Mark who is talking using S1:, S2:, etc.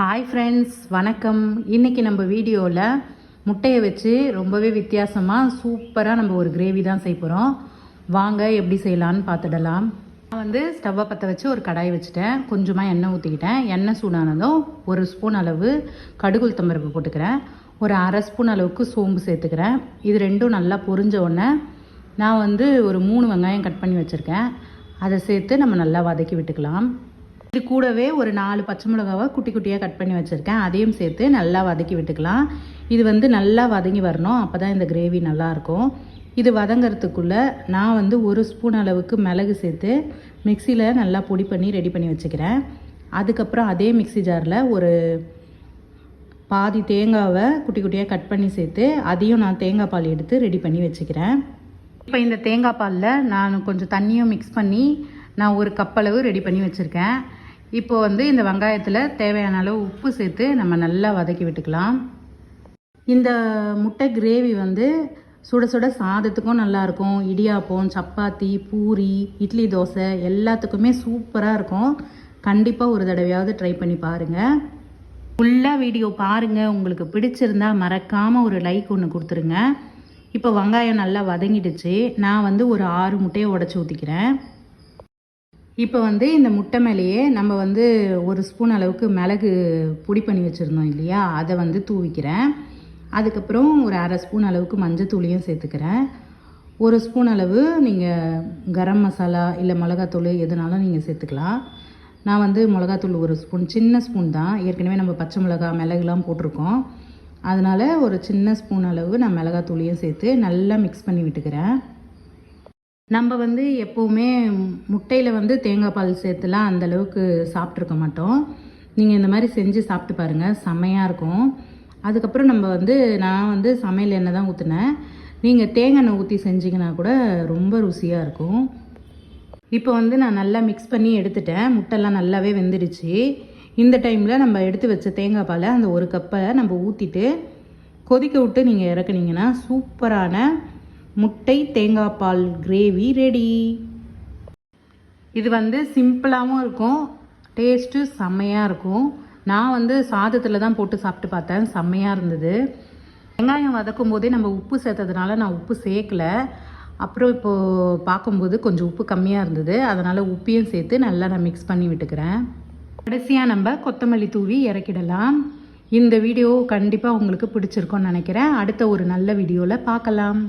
S1: Hi friends வணக்கம். இன்றைக்கி நம்ம வீடியோவில் முட்டையை வச்சு ரொம்பவே வித்தியாசமாக சூப்பராக நம்ம ஒரு கிரேவி தான் செய்ய போகிறோம் வாங்க எப்படி செய்யலான்னு பார்த்துடலாம். நான் வந்து ஸ்டவ்வை பற்ற வச்சு ஒரு கடாய் வச்சுட்டேன். கொஞ்சமாக எண்ணெய் ஊற்றிக்கிட்டேன் எண்ணெய் சூடானதும் ஒரு ஸ்பூன் அளவு கடுகு உளுத்தம்பருப்பு போட்டுக்கிறேன். ஒரு அரை ஸ்பூன் அளவுக்கு சோம்பு சேர்த்துக்கிறேன். இது ரெண்டும் நல்லா பொரிஞ்ச உடனே நான் வந்து ஒரு மூணு வெங்காயம் கட் பண்ணி வச்சுருக்கேன். அதை சேர்த்து நம்ம நல்லா வதக்கி விட்டுக்கலாம். இது கூடவே ஒரு நாலு பச்சை மிளகாவை குட்டி குட்டியாக கட் பண்ணி வச்சுருக்கேன். அதையும் சேர்த்து நல்லா வதக்கி விட்டுக்கலாம். இது வந்து நல்லா வதங்கி வரணும். அப்போ தான் இந்த கிரேவி நல்லாயிருக்கும் இது வதங்கிறதுக்குள்ளே நான் வந்து ஒரு ஸ்பூன் அளவுக்கு மிளகு சேர்த்து மிக்சியில் நல்லா பொடி பண்ணி ரெடி பண்ணி வச்சுக்கிறேன். அதுக்கப்புறம் அதே மிக்ஸி ஜாரில் ஒரு பாதி தேங்காவை குட்டி குட்டியாக கட் பண்ணி சேர்த்து அதையும் நான் தேங்காய் பால் எடுத்து ரெடி பண்ணி வச்சுக்கிறேன். இப்போ இந்த தேங்காய் பாலில் நான் கொஞ்சம் தண்ணியும் மிக்ஸ் பண்ணி நான் ஒரு கப் அளவு ரெடி பண்ணி வச்சுருக்கேன். இப்போ வந்து இந்த வெங்காயத்தில் தேவையான அளவு உப்பு சேர்த்து நம்ம நல்லா வதக்கி விட்டுக்கலாம். இந்த முட்டை கிரேவி வந்து சுட சுட சாதத்துக்கும் நல்லாயிருக்கும் இடியாப்பம் சப்பாத்தி பூரி இட்லி தோசை எல்லாத்துக்குமே சூப்பராக இருக்கும். கண்டிப்பாக ஒரு தடவையாவது ட்ரை பண்ணி பாருங்கள் ஃபுல்லாக வீடியோ பாருங்கள் உங்களுக்கு பிடிச்சிருந்தா மறக்காமல் ஒரு லைக் ஒன்று கொடுத்துருங்க. இப்போ வெங்காயம் நல்லா வதங்கிடுச்சு. நான் வந்து ஒரு ஆறு முட்டையை உடச்சி ஊற்றிக்கிறேன் இப்போ வந்து இந்த முட்டை மேலேயே நம்ம வந்து ஒரு ஸ்பூன் அளவுக்கு மிளகு பொடி பண்ணி வச்சுருந்தோம் இல்லையா? அதை வந்து தூவிக்கிறேன். அதுக்கப்புறம் ஒரு அரை ஸ்பூன் அளவுக்கு மஞ்சத்தூளியும் சேர்த்துக்கிறேன். ஒரு ஸ்பூன் அளவு நீங்கள் கரம் மசாலா இல்லை மிளகாத்தூள் எதுனாலும் நீங்கள் சேர்த்துக்கலாம். நான் வந்து மிளகாத்தூள் ஒரு ஸ்பூன் சின்ன ஸ்பூன் தான். ஏற்கனவே நம்ம பச்சை மிளகா மிளகுலாம் போட்டிருக்கோம். அதனால் ஒரு சின்ன ஸ்பூன் அளவு நான் மிளகாத்தூளியும் சேர்த்து நல்லா மிக்ஸ் பண்ணி விட்டுக்கிறேன். நம்ம வந்து எப்போவுமே முட்டையில் வந்து தேங்காய் பால் சேர்த்துலாம் அந்தளவுக்கு சாப்பிட்ருக்க மாட்டோம். நீங்கள் இந்த மாதிரி செஞ்சு சாப்பிட்டு பாருங்கள் செம்மையாக இருக்கும். அதுக்கப்புறம் நம்ம வந்து நான் வந்து சமையல் எண்ணெய் தான் ஊற்றினேன் நீங்கள் தேங்காய் எண்ணெய் ஊற்றி செஞ்சிங்கன்னா கூட ரொம்ப ருசியாக இருக்கும். இப்போ வந்து நான் நல்லா மிக்ஸ் பண்ணி எடுத்துட்டேன். முட்டைலாம் நல்லாவே வெந்துடுச்சு. இந்த டைமில் நம்ம எடுத்து வச்ச தேங்காய் பாலை அந்த ஒரு கப்பை நம்ம ஊற்றிட்டு கொதிக்க விட்டு நீங்கள் இறக்குனீங்கன்னா சூப்பரான முட்டை தேங்காய் பால் கிரேவி ரெடி இது வந்து சிம்பிளாகவும் இருக்கும் டேஸ்ட்டு செம்மையாக இருக்கும். நான் வந்து சாதத்தில் தான் போட்டு சாப்பிட்டு பார்த்தேன் செம்மையாக இருந்தது. வெங்காயம் வதக்கும் போதே நம்ம உப்பு சேர்த்ததுனால நான் உப்பு சேர்க்கல. அப்புறம் இப்போது பார்க்கும்போது கொஞ்சம் உப்பு கம்மியாக இருந்தது. அதனால் உப்பையும் சேர்த்து நல்லா நான் மிக்ஸ் பண்ணி விட்டுக்கிறேன். கடைசியாக நம்ம கொத்தமல்லி தூவி இறக்கிடலாம். இந்த வீடியோ கண்டிப்பாக உங்களுக்கு பிடிச்சிருக்கோன்னு நினைக்கிறேன். அடுத்த ஒரு நல்ல வீடியோவில் பார்க்கலாம்.